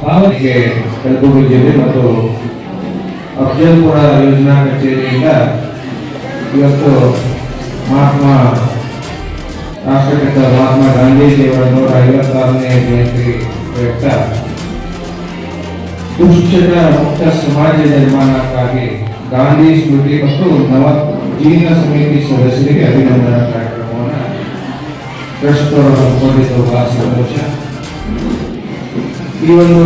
ಭಾವನೆ ಗೆ ಕಲಬುರಗಿಯಲ್ಲಿ ಮತ್ತು ಅಫಜಲ್ಪುರ ಯೋಜನಾ ಕಚೇರಿಯಿಂದ ಇವತ್ತು ಮಹಾತ್ಮ ರಾಷ್ಟ್ರಪಿತ ಮಹಾತ್ಮ ಗಾಂಧೀಜಿಯವರ ನೂರ ಐವತ್ತಾರನೇ ಜಯಂತಿ ಪ್ರಯುಕ್ತ ದುಶ್ಚಟ ಮುಕ್ತ ಸಮಾಜ ನಿರ್ಮಾಣಕ್ಕಾಗಿ ಗಾಂಧಿ ಸ್ಮೃತಿ ಮತ್ತು ನವ ಜೀವನ ಸಮಿತಿ ಸದಸ್ಯರಿಗೆ ಅಭಿನಂದನಾ ಕಾರ್ಯಕ್ರಮವನ್ನು ಟ್ರಸ್ಟ್ ಅವರು ಹಮ್ಮಿಕೊಂಡಿದ್ದು ಬಹಳ ಸಂತೋಷ ಈ ಒಂದು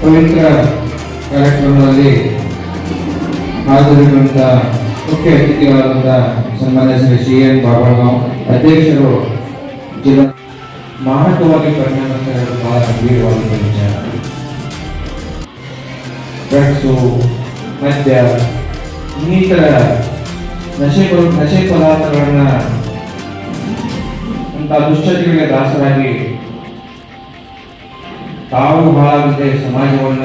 ಪವಿತ್ರ ಕಾರ್ಯಕ್ರಮದಲ್ಲಿ ಹಾಜರಿರುವಂತ ಮುಖ್ಯ ಅತಿಥಿಗಳಾದಂಥ ಸನ್ಮಾನ್ಯ ಶ್ರೀ ಸಿ ಎನ್ ಬಾಬಾಗಾಂವ್ ಅಧ್ಯಕ್ಷರು, ಜಿಲ್ಲಾ ಮಾರಕವಾಗಿ ಪರಿಣಾಮ ಬಹಳ ಗಂಭೀರವಾದ ವಿಚಾರ. ಡ್ರಗ್ಸು, ಮದ್ಯ, ಇನ್ನಿತರ ನಶೆ ನಶೆ ಪದಾರ್ಥಗಳನ್ನ ಅಂತ ದುಶ್ಚಟಗಳಿಗೆ ದಾಸರಾಗಿ ತಾವು ಹಾಳಾಗದೆ ಸಮಾಜವನ್ನ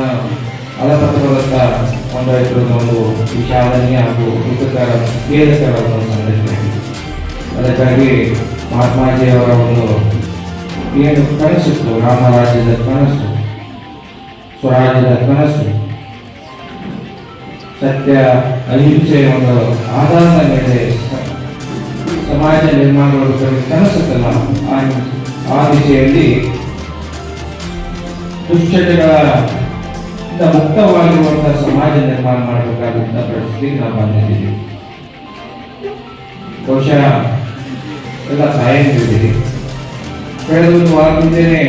ಅಲಪತ್ರದತ್ತ ಕೊಂಡೊಯ್ತಿರೋದು ಒಂದು ವಿಶಾಲನೆ ಹಾಗೂ ಹಿತಕರ ಒಂದು ಸಂಗತಿ ಅದಕ್ಕಾಗಿ ಮಹಾತ್ಮಾಜಿಯವರ ಒಂದು ಏನು ಕನಸಿತ್ತು ರಾಮರಾಜ್ಯದ ಕನಸು, ಸ್ವರಾಜ್ಯದ ಕನಸು, ಸತ್ಯ, ಅಹಿಂಸೆ ಒಂದು ಆಧಾರದ ಮೇಲೆ ಸಮಾಜ ನಿರ್ಮಾಣಗೊಳಿಸುವ ಕನಸುತ್ತಲ್ಲ ಆ ದಿಶೆಯಲ್ಲಿ ದುಶ್ಚಟಗಳ ಮುಕ್ತವಾಗಿರುವಂತಹ ಸಮಾಜ ನಿರ್ಮಾಣ ಮಾಡಬೇಕಾದಂತಹ ಪರಿಸ್ಥಿತಿಗೆ ನಾವು ಬಂದಿದ್ದೀವಿ. ಬಹುಶಃ ಎಲ್ಲ ತಾಯಂದಿದ್ದೀವಿ ಕಳೆದ ಒಂದು ವಾರದಿಂದೇನೆ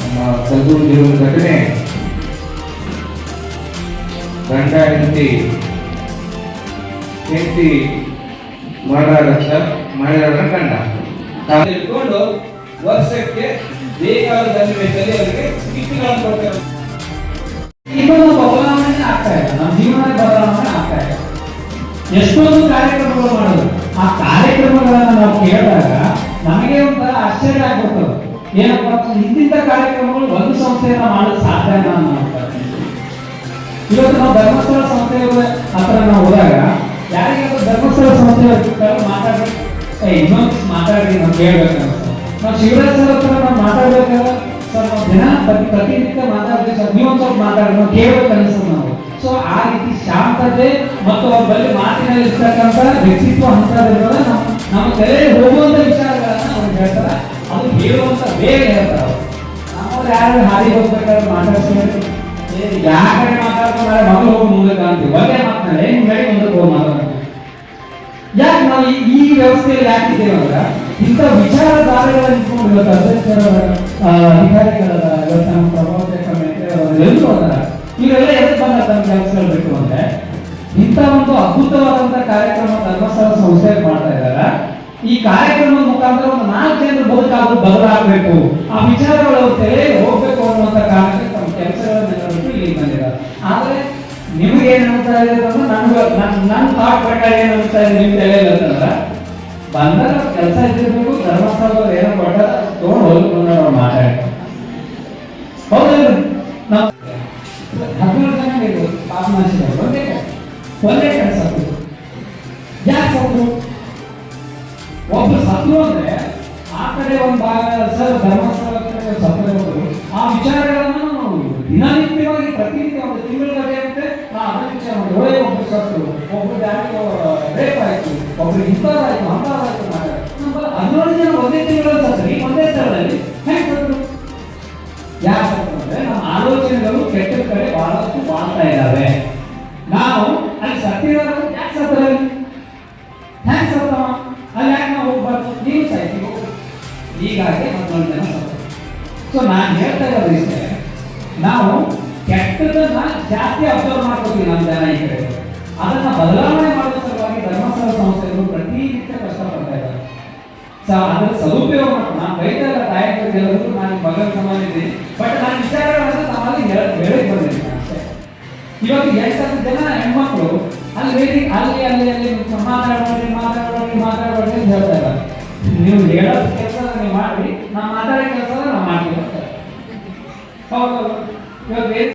ನಮ್ಮ ಕಲಬುರಗಿರುವ ಘಟನೆ ಗಂಡ ಹೆಂಡತಿ ಹೆಂಡತಿ ಮಾಡಾಡತ್ತ ಮಾಡಿದಾಡ ಗಂಡ ಇಟ್ಕೊಂಡು ವರ್ಷಕ್ಕೆ ಬೇಕಾದ ಸನ್ನಿವೇಶದಲ್ಲಿ ಏನಪ್ಪ ಅಂತಂದ್ರೆ ಇಂತಿಂತ ಕಾರ್ಯಕ್ರಮಗಳು ಒಂದು ಸಂಸ್ಥೆಯನ್ನ ಮಾಡಲು ಸಾಧ್ಯನಾ ಅಂತ. ಇವತ್ತು ನಾವು ಧರ್ಮಸ್ಥಳ ಸಂಸ್ಥೆ ಹತ್ರ ನಾವು ಹೋದಾಗ ಯಾರಿಗಾದ್ರೂ ಧರ್ಮಸ್ಥಳ ಸಂಸ್ಥೆಯ ಮಾತಾಡಿ ಇನ್ನೊಂದು ಮಾತಾಡಿ ನಾವು ಕೇಳ್ಬೇಕು. ನಾವು ಶಿವರಾಜ್ ಸರ್ ಹತ್ರ ನಾವು ಮಾತಾಡ್ಬೇಕಾದ್ರೆ ಸರ್, ನಾವು ದಿನ ಪ್ರತಿ ಪ್ರತಿನಿತ್ಯ ಮಾತಾಡ್ತೀವಿ ಸರ್ ನೀವೊಂದು ಸ್ವಲ್ಪ ಮಾತಾಡಿ ನಾವು ಕೇಳ್ಬೇಕು ನಾವು ಸೊ ಆ ರೀತಿ ಶಾಂತತೆ ಮತ್ತು ಅವ್ರ ಬಳಿ ಮಾತಿನಲ್ಲಿ ಇರ್ತಕ್ಕಂಥ ವ್ಯಕ್ತಿತ್ವ ಹಂತದಿರೋದ ನಮ್ಮ ನಮ್ಮ ತಲೆಯಲ್ಲಿ ಹೋಗುವಂತ ವಿಚಾರಗಳನ್ನ ಅವ್ರು ಹೇಳ್ತಾರೆ ಅದು ಹೇಳುವಂತ ಬೇಗ ಹೇಳ್ತಾರೆ ಯಾರು ಹಾದಿ ಹೋಗ್ಬೇಕಾದ್ರೆ ಮಾತಾಡ್ಸಿ ಏ, ಯಾಕಡೆ ಮಾತಾಡ್ತಾರೆ ಮಗಳು ಹೋಗಿ ಮುಂದಕ್ಕೆ ಅಂತೀವಿ ಒಳ್ಳೆ ಮಾತನಾಡಿ ಹೇಳಿ ಮುಂದಕ್ಕೆ ಹೋಗಿ ಮಾತಾಡ್ತಾರೆ. ಯಾಕೆ ನಾವು ಈ- ವ್ಯವಸ್ಥೆಯಲ್ಲಿ ಯಾಕೆ ಇದ್ದೇವೆ ಅಂದ್ರೆ ಇಂಥ ವಿಚಾರಧಾರೆಗಳನ್ನು ಇಟ್ಕೊಂಡು ಅಧ್ಯಕ್ಷರ ಅಧಿಕಾರಿಗಳ ಇವತ್ತು ನಮ್ಮ ಪ್ರಭಾವತೆ ಕಮಿಟಿ ಎಲ್ಲರೂ ಬಂದ ತಮ್ಮ ಕೆಲಸ ಬಿಟ್ಟು ಅಂದ್ರೆ ಇಂಥ ಒಂದು ಅದ್ಭುತವಾದಂತ ಕಾರ್ಯಕ್ರಮ ಧರ್ಮಸ್ಥಳ ಸಂಸ್ಥೆ ಈ ಕಾರ್ಯಕ್ರಮದ ಮುಖಾಂತರ ಒಂದು ನಾಲ್ಕು ಜನರು ಬದುಕಾದ್ರು ಬದಲಾಗಬೇಕು ಆ ವಿಚಾರಗಳು ತಲೆಯಲ್ಲಿ ಹೋಗ್ಬೇಕು ಅನ್ನುವಂತ ಕಾರಣಕ್ಕೆ ತಮ್ಮ ಕೆಲಸಗಳನ್ನು ಇಲ್ಲಿ ಬಂದಿದ್ದಾರೆ. ಆದ್ರೆ ನಿಮ್ಗೆ ಏನ್ ಅನ್ಸ್ತಾ ಅಂದ್ರೆ ನನ್ಗೆ ನನ್ ನನ್ನ ಥಾಟ್ ಪ್ರಕಾರ ಏನ್ ಅನ್ಸ್ತಾ ಇದೆ ನಿಮ್ ತಲೆಯಲ್ಲಿ ಅಂತಂದ್ರೆ ಬಂದ ಕೆಲಸ ಇದ್ದಿರ್ಬೇಕು, ಧರ್ಮಸ್ಥಳದವ್ರು ಏನೋ ಕೊಟ್ಟ ತಗೊಂಡು ಹೋಗಿ ಮಾತಾಡ್ತಾರೆ. ಒಬ್ರು ಸತ್ರು ಅಂದ್ರೆ ಆ ಕಡೆ ಒಂದು ಭಾಗ ಸರ್ ಧರ್ಮಸ್ಥಳ ಸತ್ರ ಆ ವಿಚಾರಗಳನ್ನು ನಾವು ದಿನನಿತ್ಯವಾಗಿ ಪ್ರತಿನಿತ್ಯ ಒಂದು ತಿಂಗಳ ನಡೆಯುತ್ತೆ ನಾ ಅದನ್ನ ವಿಚಾರ ಮಾಡಿ ಒಳ್ಳೆ ಒಬ್ರು ಸತ್ರು ಒಬ್ರು ಯಾರಿಗೋ ರೇಪ್ ಆಯ್ತು. ಒಬ್ರು ಇಂಥದ್ದಾಯ್ತು ಅಂಥದ್ದಾಯ್ತು ಅಂತ ನಮ್ಮಲ್ಲಿ ಹದಿನೇಳು ಜನ ಒಂದೇ ತಿಂಗಳಲ್ಲಿ ಸತ್ರಿ ಒಂದೇ ಸ್ಥಳದಲ್ಲಿ ಹೀಗಾಗಿ ಹನ್ನೊಂದು ಜನ ಸೊ ನಾನು ಹೇಳ್ತಾ ಇರೋದು ಇಷ್ಟೇ. ನಾವು ಕೆಟ್ಟದನ್ನ ಜಾಸ್ತಿ ಅಬ್ಸರ್ವ್ ಮಾಡ್ಕೋತೀವಿ ನಮ್ಮ ಜನ ಈ ಕಡೆ ಅದನ್ನ ಬದಲಾವಣೆ ಮಾಡೋ ಸಲುವಾಗಿ ಧರ್ಮಸ್ಥಳ ಸಂಸ್ಥೆಗಳು ಪ್ರತಿನಿತ್ಯ ಕಷ್ಟಪಡ್ತಾ ಇದ್ದಾರೆ. ಸೊ ಅದರ ಸದುಪಯೋಗ ನಾನು ಬೈತಾ ಇಲ್ಲ ತಾಯಕ ಕೆಲವರು, ನಾನು ಮಗನ ಸಮಾನ ಇದ್ದೀನಿ. ಬಟ್ ನಾನು ವಿಚಾರಗಳನ್ನ ನಮ್ಮಲ್ಲಿ ಹೇಳಕ್ ಬಂದಿದ್ದೀನಿ ಇವತ್ತು ಎಷ್ಟು ಜನ ಹೆಣ್ಮಕ್ಳು